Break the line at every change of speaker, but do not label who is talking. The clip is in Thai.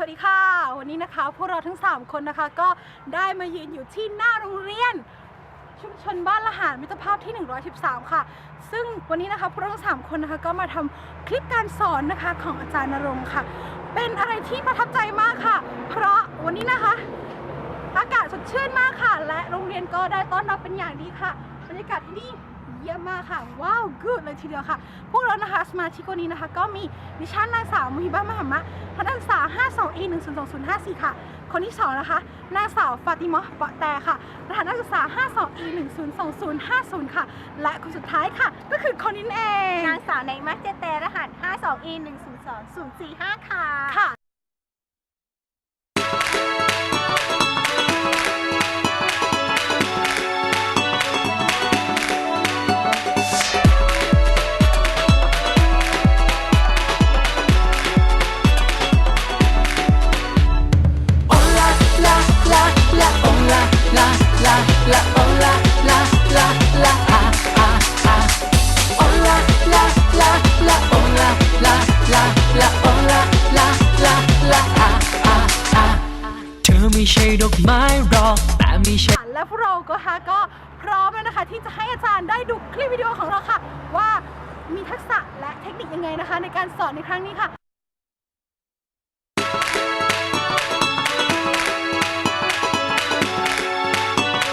วัสดีค่ะ วันนี้นะคะพวกเราทั้ง 3 คนนะคะ ก็ได้มายืนอยู่ที่หน้าโรงเรียน ชุมชนบ้านละหารมิตรภาพที่ 113 ค่ะ ซึ่งวันนี้นะคะพวกเราทั้ง3คนนะคะก็มาทำคลิปการสอนนะคะของอาจารย์นรงค์ค่ะ เป็นอะไรที่ประทับใจมากค่ะ เพราะวันนี้นะคะ อากาศสดชื่นมากค่ะ และโรงเรียนก็ได้ต้อนรับเป็นอย่างดีค่ะบรรยากาศที่นี่เยี่ยมมากค่ะ ว้าวกูดเลยทีเดียวค่ะ พวกเรานะคะสมาชิกวันนี้นะคะ ก็มีดิฉันนางสาวมุฮิบ้ามหามะ คณะศึกษา 52 e 1 0 2 0 5 4 ค่ะ คนที่สองนะคะ นางสาวฟาติมะห์เปาะแต่ค่ะ รหัสนักศึกษา 52 e 1 0 2 0 5 0 ค่ะ และคนสุดท้ายค่ะ ก็คือคนนี้เอง
นางสาวในมัจเจเตรหัส 52e 102 045ค่ะ
ค่ะ
ไม่ใช่ดอกไม้หรอกแต่ไม่ใช่
และพวกเราก็ฮะก็พร้อมแล้วนะคะ ที่จะให้อาจารย์ได้ดูคลิปวิดีโอของเราค่ะ ว่ามีทักษะและเทคนิคยังไงนะคะ ในการสอนในครั้งนี้ค่ะ